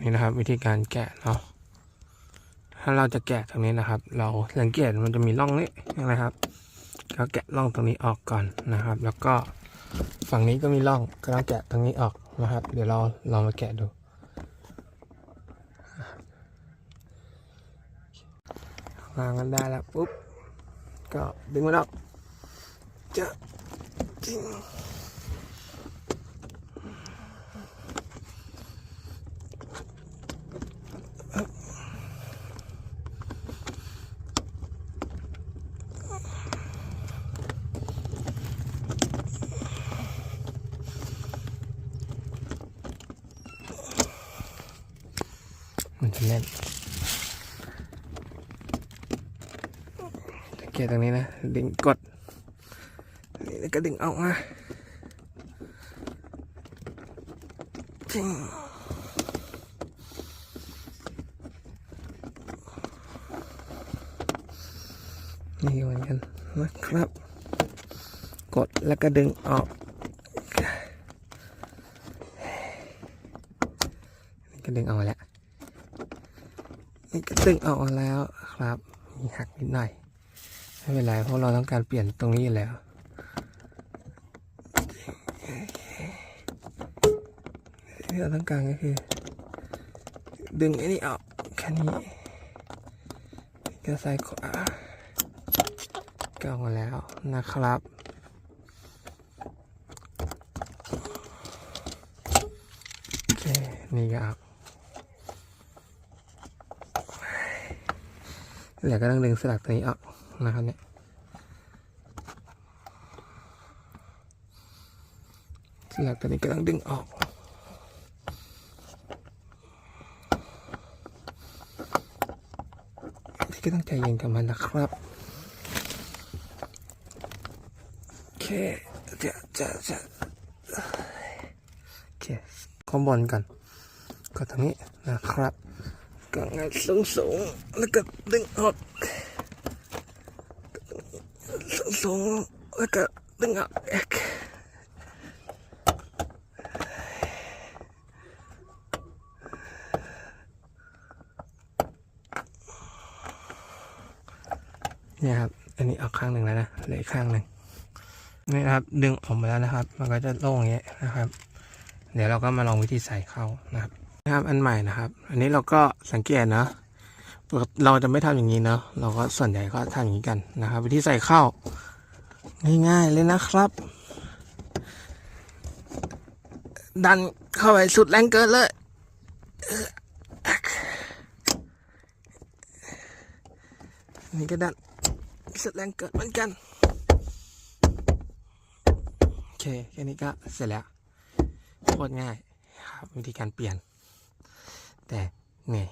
นี่นะครับ วิธีการแกะเนาะถ้าเราจะแกะตรงนี้นะครับ เราสังเกตมันจะมีร่องนี้นะครับก็แกะร่องตรงนี้ออกก่อนนะครับ แล้วก็ฝั่งนี้ก็มีร่องก็ต้องแกะตรงนี้ออกนะครับ เดี๋ยวเราลองมาแกะดูวางกันได้แล้วปุ๊บก็ดึงมันออกจะจริง มันจะแน่นสังเกตตรงนี้นะ ดึงกด นี่แล้วก็ดึงออกมาจริงนี่เหมือนกันนะครับ กดแล้วก็ดึงออกก็ดึงออกมาแล้ว นี่ก็ดึงออกมาแล้วครับ มีหักนิดหน่อย ไม่เป็นไรเพราะเราต้องการเปลี่ยนตรงนี้อยู่แล้วที่เราต้องการก็คือ ดึงไอ้นี่ออกแค่นี้ก็ซ้ายขวาก็ออกมาแล้วนะครับโอเคนี่ก็ออก เหลือก็ต้องดึงสลักตัวนี้ออกนะครับเนี่ยสลักตัวนี้ก็ต้องดึงออกที่ก็ต้องใจเย็นกับมันนะครับโอเคจะจะจะโอเคข้างบนก่อนก็ตรงนี้นะครับ ก็งัดสูงสูงแล้วก็ดึงออกสูงสูงแล้วก็ดึงออกเอกเนี่ยครับ อันนี้ออกข้างหนึ่งแล้วนะเหลือข้างหนึ่งนี่นะครับ ดึงออกมาแล้วนะครับ มันก็จะโล่งอย่างเงี้ยนะครับ เดี๋ยวเราก็มาลองวิธีใส่เข้านะครับ นะครับ อันใหม่นะครับ อันนี้เราก็สังเกตนะเราจะไม่ทำอย่างนี้เนาะเราก็ส่วนใหญ่ก็ทำอย่างนี้กันนะครับ วิธีใส่เข้า ง่ายๆเลยนะครับ ดันเข้าไปสุดแรงเกินเลยนี่ก็ดันสุดแรงเกินเหมือนกันโอเคแค่นี้ก็เสร็จแล้วโคตรง่ายครับวิธีการเปลี่ยน แต่เหนื่อย